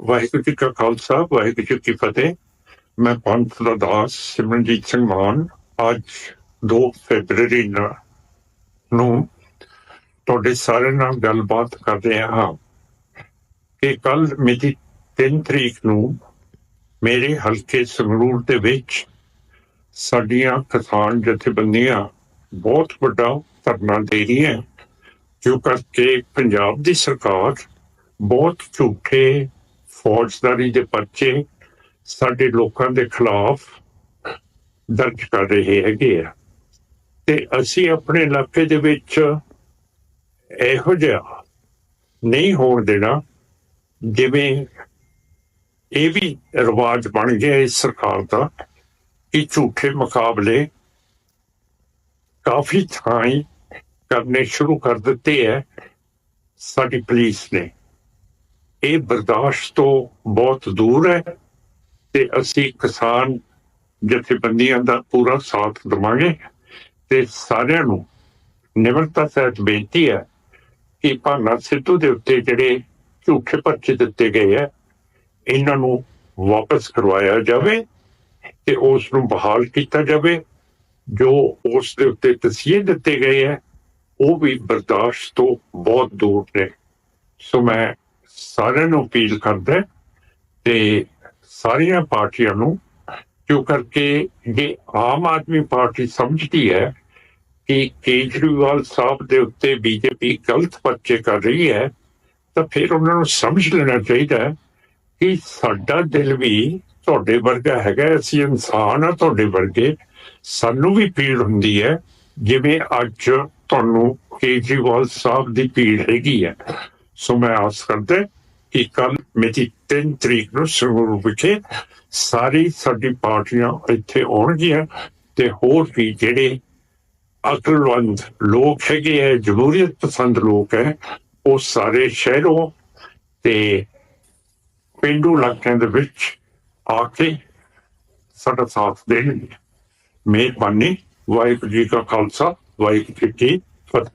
ਵਾਹਿਗੁਰੂ ਜੀ ਕਾ ਖਾਲਸਾ, ਵਾਹਿਗੁਰੂ ਜੀ ਕੀ ਫਤਿਹ। ਮੈਂ ਪੰਥ ਦਾ ਦਾਸ ਸਿਮਰਨਜੀਤ ਸਿੰਘ ਮਾਨ। ਅੱਜ 2 ਫਰਵਰੀ ਨੂੰ ਤੁਹਾਡੇ ਸਾਰਿਆਂ ਨਾਲ ਗੱਲਬਾਤ ਕਰ ਰਿਹਾ ਹਾਂ ਕਿ ਕੱਲ ਮਿਤੀ 3 ਤਰੀਕ ਨੂੰ ਮੇਰੇ ਹਲਕੇ ਸੰਗਰੂਰ ਦੇ ਵਿੱਚ ਸਾਡੀਆਂ ਕਿਸਾਨ ਜਥੇਬੰਦੀਆਂ ਬਹੁਤ ਵੱਡਾ ਧਰਨਾ ਦੇ ਰਹੀਆਂ, ਜੋ ਕਰਕੇ ਪੰਜਾਬ ਦੀ ਸਰਕਾਰ ਬਹੁਤ ਝੂਠੇ ਫੌਜਦਾਰੀ ਦੇ ਪਰਚੇ ਸਾਡੇ ਲੋਕਾਂ ਦੇ ਖਿਲਾਫ ਦਰਜ ਕਰ ਰਹੇ ਹੈਗੇ ਆ। ਤੇ ਅਸੀਂ ਆਪਣੇ ਇਲਾਕੇ ਦੇ ਵਿੱਚ ਇਹੋ ਜਿਹਾ ਨਹੀਂ ਹੋਣ ਦੇਣਾ ਜਿਵੇਂ ਇਹ ਵੀ ਰਿਵਾਜ ਬਣ ਗਿਆ ਇਸ ਸਰਕਾਰ ਦਾ ਕਿ ਝੂਠੇ ਮੁਕਾਬਲੇ ਕਾਫੀ ਥਾਂ ਕਰਨੇ ਸ਼ੁਰੂ ਕਰ ਦਿੱਤੇ ਹੈ ਸਾਡੀ ਪੁਲਿਸ ਨੇ। ਇਹ ਬਰਦਾਸ਼ਤ ਤੋਂ ਬਹੁਤ ਦੂਰ ਹੈ ਤੇ ਅਸੀਂ ਕਿਸਾਨ ਜਥੇਬੰਦੀਆਂ ਦਾ ਪੂਰਾ ਸਾਥ ਦੇਵਾਂਗੇ ਤੇ ਸਾਰਿਆਂ ਨੂੰ ਨਿਮਰਤਾ ਸਹਿਤ ਬੇਨਤੀ ਹੈ ਕਿ ਭਾਨਾ ਸਿੱਧੂ ਦੇ ਉੱਤੇ ਜਿਹੜੇ ਝੂਠੇ ਪਰਚੇ ਦਿੱਤੇ ਗਏ ਹੈ, ਇਹਨਾਂ ਨੂੰ ਵਾਪਸ ਕਰਵਾਇਆ ਜਾਵੇ ਤੇ ਉਸ ਨੂੰ ਬਹਾਲ ਕੀਤਾ ਜਾਵੇ। ਜੋ ਉਸ ਦੇ ਉੱਤੇ ਤਸੀਹੇ ਦਿੱਤੇ ਗਏ ਹੈ, ਉਹ ਵੀ ਬਰਦਾਸ਼ਤ ਤੋਂ ਬਹੁਤ ਦੂਰ ਨੇ। ਸੋ ਮੈਂ ਸਾਰਿਆਂ ਨੂੰ ਅਪੀਲ ਕਰਦਾ ਤੇ ਸਾਰੀਆਂ ਪਾਰਟੀਆਂ ਨੂੰ ਕਿਉਂ ਕਰਕੇ ਇਹ ਆਮ ਆਦਮੀ ਪਾਰਟੀ ਸਮਝਦੀ ਹੈ ਕਿ ਕੇਜਰੀਵਾਲ ਸਾਹਿਬ ਦੇ ਉੱਤੇ ਬੀਜੇਪੀ ਗਲਤ ਪਰਚੇ ਕਰ ਰਹੀ ਹੈ, ਤਾਂ ਫਿਰ ਉਹਨਾਂ ਨੂੰ ਸਮਝ ਲੈਣਾ ਚਾਹੀਦਾ ਕਿ ਸਾਡਾ ਦਿਲ ਵੀ ਤੁਹਾਡੇ ਵਰਗਾ ਹੈਗਾ ਅਸੀਂ ਇਨਸਾਨ ਆ ਤੁਹਾਡੇ ਵਰਗੇ, ਸਾਨੂੰ ਵੀ ਪੀੜ ਹੁੰਦੀ ਹੈ, ਜਿਵੇਂ ਅੱਜ ਤੁਹਾਨੂੰ ਕੇਜਰੀਵਾਲ ਸਾਹਿਬ ਦੀ ਪੀੜ ਹੈਗੀ ਹੈ। ਸੋ ਮੈਂ ਆਸ ਕਰਦਾ ਕਿ ਕੱਲ ਮਿਤੀ 3 ਤਰੀਕ ਨੂੰ ਸੰਗਰੂਰ ਵਿਖੇ ਸਾਰੀ ਸਾਡੀ ਪਾਰਟੀਆਂ ਇੱਥੇ ਆਉਣਗੀਆਂ ਤੇ ਹੋਰ ਵੀ ਜਿਹੜੇ ਅਕਲਵੰਦ ਲੋਕ ਹੈਗੇ ਹੈ ਜਮਹੂਰੀਅਤ ਪਸੰਦ ਲੋਕ ਹੈ ਉਹ ਸਾਰੇ ਸ਼ਹਿਰੋਂ ਤੇ ਪਿੰਡੂ ਇਲਾਕਿਆਂ ਦੇ ਵਿੱਚ ਆ ਕੇ ਸਾਡਾ ਸਾਥ ਦੇਣਗੇ ਮਿਹਰਬਾਨੀ ਵਾਹਿਗੁਰੂ ਜੀ ਕਾ ਖਾਲਸਾ ਵਾਹਿਗੁਰੂ ਜੀ ਕੀ ਫਤਿਹ